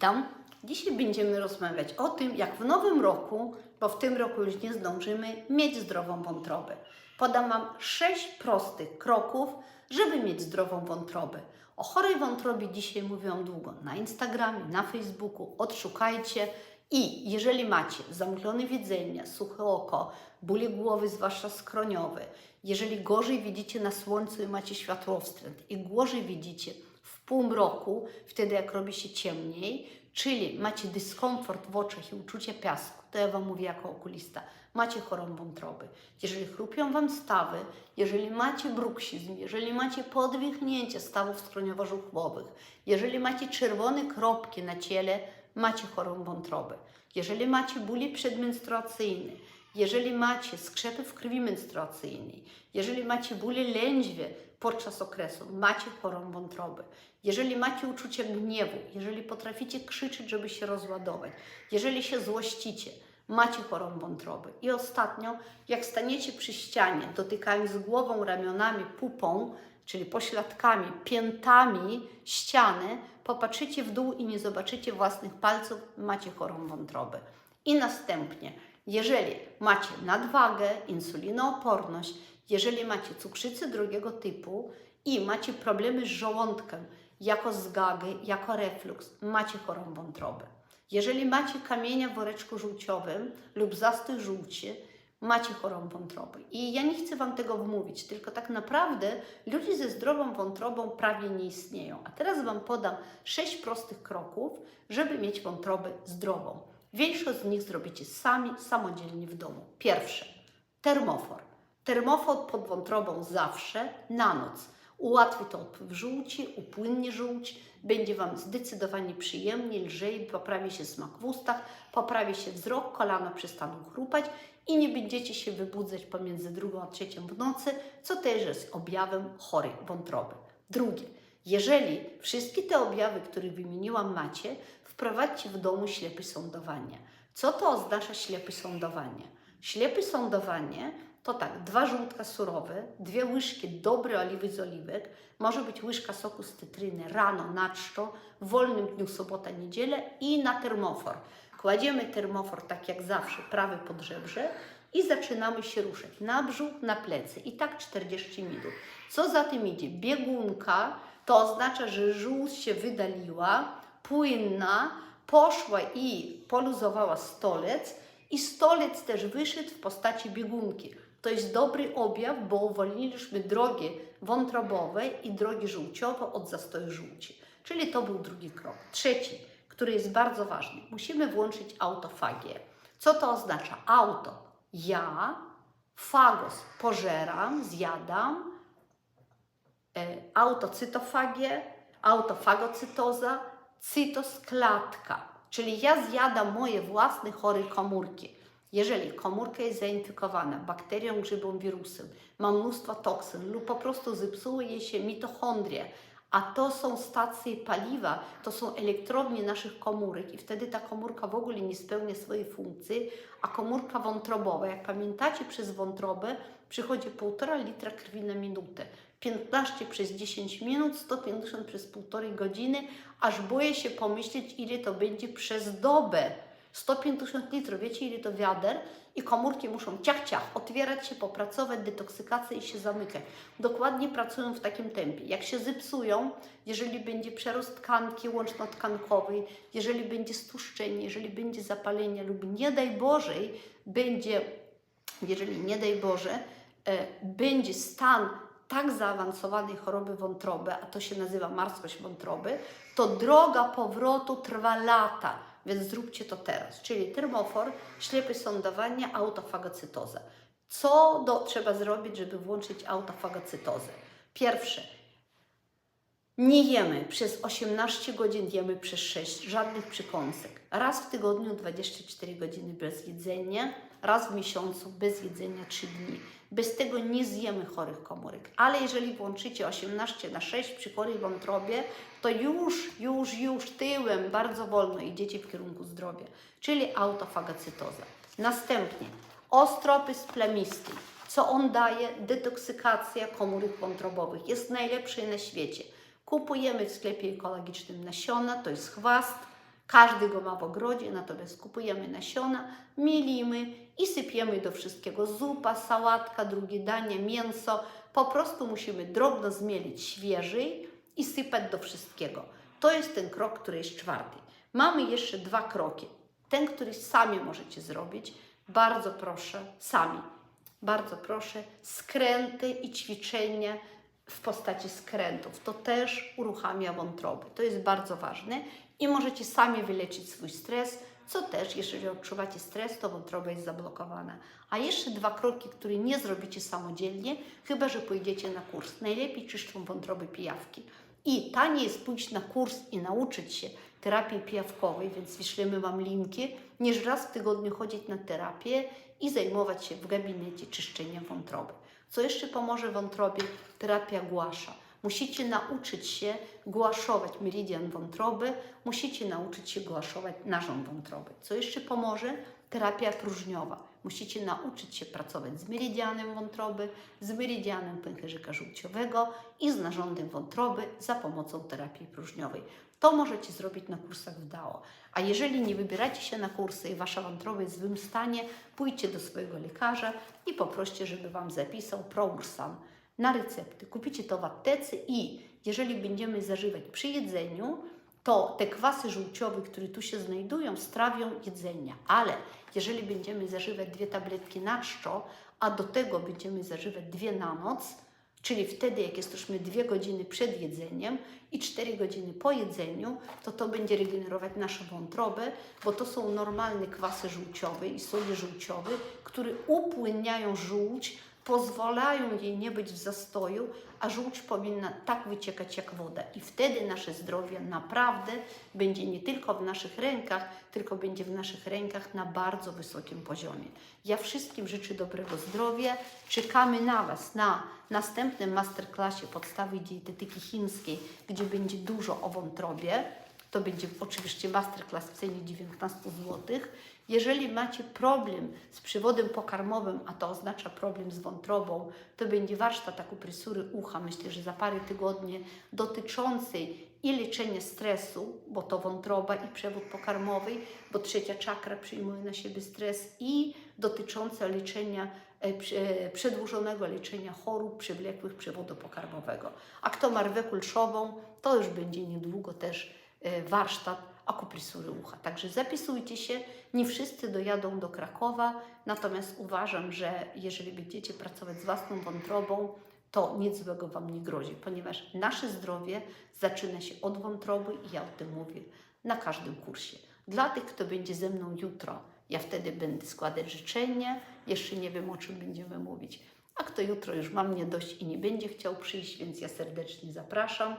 Witam. Dzisiaj będziemy rozmawiać o tym, jak w nowym roku, bo w tym roku już nie zdążymy, mieć zdrową wątrobę. Podam Wam sześć prostych kroków, żeby mieć zdrową wątrobę. O chorej wątrobie dzisiaj mówią długo na Instagramie, na Facebooku. Odszukajcie i jeżeli macie zamglone widzenie, suche oko, bóle głowy, zwłaszcza skroniowe, jeżeli gorzej widzicie na słońcu i macie światłowstręt i gorzej widzicie półmroku, wtedy jak robi się ciemniej, czyli macie dyskomfort w oczach i uczucie piasku, to ja Wam mówię jako okulista, macie chorą wątrobę. Jeżeli chrupią Wam stawy, jeżeli macie bruksizm, jeżeli macie podwichnięcie stawów skroniowo-żuchwowych, jeżeli macie czerwone kropki na ciele, macie chorą wątrobę. Jeżeli macie bóle przedmenstruacyjne, jeżeli macie skrzepy w krwi menstruacyjnej, jeżeli macie bóle lędźwie podczas okresu, macie chorą wątrobę. Jeżeli macie uczucie gniewu, jeżeli potraficie krzyczeć, żeby się rozładować, jeżeli się złościcie, macie chorą wątrobę. I ostatnio, jak staniecie przy ścianie, dotykając głową, ramionami, pupą, czyli pośladkami, piętami ściany, popatrzycie w dół i nie zobaczycie własnych palców, macie chorą wątrobę. I następnie, jeżeli macie nadwagę, insulinooporność, jeżeli macie cukrzycę drugiego typu i macie problemy z żołądkiem, jako zgagę, jako refluks, macie chorą wątrobę. Jeżeli macie kamienia w woreczku żółciowym lub zastój żółci, macie chorą wątrobę. I ja nie chcę Wam tego wmówić, tylko tak naprawdę ludzie ze zdrową wątrobą prawie nie istnieją. A teraz Wam podam sześć prostych kroków, żeby mieć wątrobę zdrową. Większość z nich zrobicie sami, samodzielnie w domu. Pierwsze, termofor. Termofor pod wątrobą zawsze na noc. Ułatwi to odpływ żółci, upłynnie żółć, będzie Wam zdecydowanie przyjemniej, lżej, poprawi się smak w ustach, poprawi się wzrok, kolana przestaną chrupać i nie będziecie się wybudzać pomiędzy drugą a trzecią w nocy, co też jest objawem chorej wątroby. Drugie, jeżeli wszystkie te objawy, które wymieniłam macie, wprowadźcie w domu ślepy sądowanie. Co to oznacza ślepy sądowanie? Ślepy sądowanie to tak, dwa żółtka surowe, dwie łyżki dobrej oliwy z oliwek, może być łyżka soku z cytryny rano na czczo, w wolnym dniu sobota, niedzielę i na termofor. Kładziemy termofor tak jak zawsze, prawy pod żebrze i zaczynamy się ruszać na brzuch, na plecy i tak 40 minut. Co za tym idzie? Biegunka to oznacza, że żółć się wydaliła, płynna, poszła i poluzowała stolec i stolec też wyszedł w postaci biegunki. To jest dobry objaw, bo uwolniliśmy drogi wątrobowe i drogi żółciowe od zastoju żółci. Czyli to był drugi krok. Trzeci, który jest bardzo ważny. Musimy włączyć autofagię. Co to oznacza? Auto. Ja, fagos pożeram, zjadam, e, autocytofagię, autofagocytoza, cytos klatka. Czyli ja zjadam moje własne chore komórki. Jeżeli komórka jest zainfekowana bakterią, grzybą, wirusem, ma mnóstwo toksyn lub po prostu zepsuje się mitochondria, a to są stacje paliwa, to są elektrownie naszych komórek i wtedy ta komórka w ogóle nie spełnia swojej funkcji, a komórka wątrobowa, jak pamiętacie, przez wątrobę przychodzi 1,5 litra krwi na minutę. 15 przez 10 minut, 150 przez półtorej godziny, aż boję się pomyśleć, ile to będzie przez dobę. 150 litrów, wiecie ile to wiader? I komórki muszą ciach, ciach, otwierać się, popracować, detoksykacja i się zamykać. Dokładnie pracują w takim tempie. Jak się zepsują, jeżeli będzie przerost tkanki łącznotkankowej, jeżeli będzie stłuszczenie, jeżeli będzie zapalenie lub nie daj Bożej, będzie, jeżeli nie daj Boże, e, będzie stan tak zaawansowanej choroby wątroby, a to się nazywa marskość wątroby, to droga powrotu trwa lata, więc zróbcie to teraz. Czyli termofor, ślepy sądowanie, autofagocytoza. Co do, trzeba zrobić, żeby włączyć autofagocytozę? Pierwsze, nie jemy przez 18 godzin, jemy przez 6, żadnych przykąsek. Raz w tygodniu 24 godziny bez jedzenia, raz w miesiącu bez jedzenia 3 dni. Bez tego nie zjemy chorych komórek. Ale jeżeli włączycie 18 na 6 przy chorej wątrobie, to już, już, już tyłem bardzo wolno idziecie w kierunku zdrowia, czyli autofagocytoza. Następnie ostropys plemisty. Co on daje? Detoksykacja komórek wątrobowych. Jest najlepszy na świecie. Kupujemy w sklepie ekologicznym nasiona, to jest chwast, Każdy go ma w ogrodzie, natomiast kupujemy nasiona, mielimy i sypiemy do wszystkiego. Zupa, sałatka, drugie danie, mięso. Po prostu musimy drobno zmielić świeżej i sypać do wszystkiego. To jest ten krok, który jest czwarty. Mamy jeszcze dwa kroki. Ten, który sami możecie zrobić, bardzo proszę, sami. Bardzo proszę, skręty i ćwiczenia w postaci skrętów. To też uruchamia wątroby. To jest bardzo ważne i możecie sami wyleczyć swój stres, co też, jeżeli odczuwacie stres, to wątroba jest zablokowana. A jeszcze dwa kroki, które nie zrobicie samodzielnie, chyba że pójdziecie na kurs. Najlepiej czyszczą wątroby pijawki. I taniej jest pójść na kurs i nauczyć się terapii pijawkowej, więc wyślemy Wam linki, niż raz w tygodniu chodzić na terapię i zajmować się w gabinecie czyszczeniem wątroby. Co jeszcze pomoże wątrobie? Terapia głasza. Musicie nauczyć się głaszować meridian wątroby, musicie nauczyć się głaszować narząd wątroby. Co jeszcze pomoże? Terapia próżniowa. Musicie nauczyć się pracować z meridianem wątroby, z meridianem pęcherzyka żółciowego i z narządem wątroby za pomocą terapii próżniowej. To możecie zrobić na kursach w DAO. A jeżeli nie wybieracie się na kursy i wasza wątroba jest w złym stanie, pójdźcie do swojego lekarza i poproście, żeby wam zapisał Proursan na recepty. Kupicie to w aptece i jeżeli będziemy zażywać przy jedzeniu, to te kwasy żółciowe, które tu się znajdują, strawią jedzenia. Ale jeżeli będziemy zażywać dwie tabletki na czczo, a do tego będziemy zażywać dwie na noc, czyli wtedy, jak jesteśmy dwie godziny przed jedzeniem i cztery godziny po jedzeniu, to to będzie regenerować naszą wątrobę, bo to są normalne kwasy żółciowe i soli żółciowe, które upłynniają żółć, pozwalają jej nie być w zastoju, a żółć powinna tak wyciekać jak woda. I wtedy nasze zdrowie naprawdę będzie nie tylko w naszych rękach, tylko będzie w naszych rękach na bardzo wysokim poziomie. Ja wszystkim życzę dobrego zdrowia. Czekamy na Was na następnym masterclassie podstawy dietetyki chińskiej, gdzie będzie dużo o wątrobie. To będzie oczywiście masterclass w cenie 19 zł. Jeżeli macie problem z przewodem pokarmowym, a to oznacza problem z wątrobą, to będzie warsztat akupresury ucha, myślę, że za parę tygodni, dotyczący i leczenia stresu, bo to wątroba i przewód pokarmowy, bo trzecia czakra przyjmuje na siebie stres i dotyczące leczenia e, e, przedłużonego leczenia chorób przewlekłych przewodu pokarmowego. A kto ma rwę kulszową, to już będzie niedługo też warsztat akupresury ucha. Także zapisujcie się. Nie wszyscy dojadą do Krakowa, natomiast uważam, że jeżeli będziecie pracować z własną wątrobą, to nic złego Wam nie grozi, ponieważ nasze zdrowie zaczyna się od wątroby i ja o tym mówię na każdym kursie. Dla tych, kto będzie ze mną jutro, ja wtedy będę składać życzenia, jeszcze nie wiem o czym będziemy mówić. A kto jutro już ma mnie dość i nie będzie chciał przyjść, więc ja serdecznie zapraszam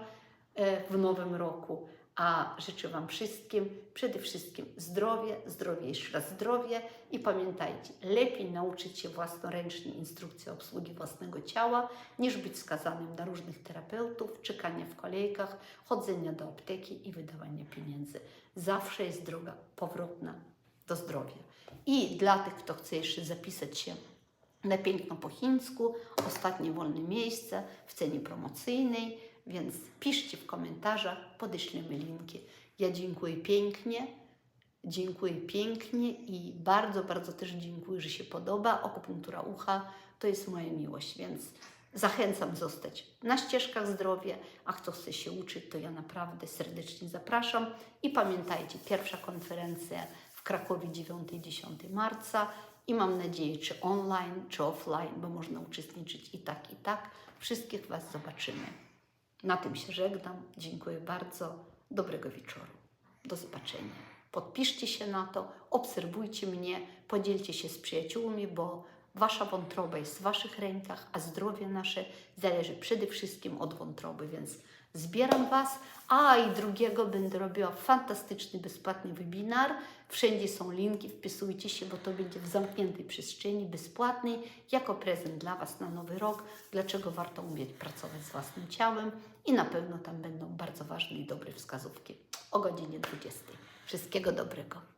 e, w nowym roku. A życzę Wam wszystkim przede wszystkim zdrowie, zdrowie, jeszcze raz zdrowie i pamiętajcie, lepiej nauczyć się własnoręcznie instrukcji obsługi własnego ciała, niż być skazanym na różnych terapeutów, czekania w kolejkach, chodzenia do apteki i wydawania pieniędzy. Zawsze jest droga powrotna do zdrowia. I dla tych, kto chce jeszcze zapisać się na piękno po chińsku, ostatnie wolne miejsce w cenie promocyjnej, więc piszcie w komentarzach, podeślemy linki. Ja dziękuję pięknie, dziękuję pięknie i bardzo, bardzo też dziękuję, że się podoba. Akupunktura ucha to jest moja miłość, więc zachęcam zostać na ścieżkach zdrowia, a kto chce się uczyć, to ja naprawdę serdecznie zapraszam. I pamiętajcie, pierwsza konferencja w Krakowie 9-10 marca i mam nadzieję, czy online, czy offline, bo można uczestniczyć i tak, i tak. Wszystkich Was zobaczymy. Na tym się żegnam. Dziękuję bardzo. Dobrego wieczoru. Do zobaczenia. Podpiszcie się na to, obserwujcie mnie, podzielcie się z przyjaciółmi, bo Wasza wątroba jest w Waszych rękach, a zdrowie nasze zależy przede wszystkim od wątroby, więc zbieram Was. A i drugiego będę robiła fantastyczny, bezpłatny webinar. Wszędzie są linki, wpisujcie się, bo to będzie w zamkniętej przestrzeni, bezpłatnej, jako prezent dla Was na nowy rok. Dlaczego warto umieć pracować z własnym ciałem i na pewno tam będą bardzo ważne i dobre wskazówki o godzinie 20. Wszystkiego dobrego.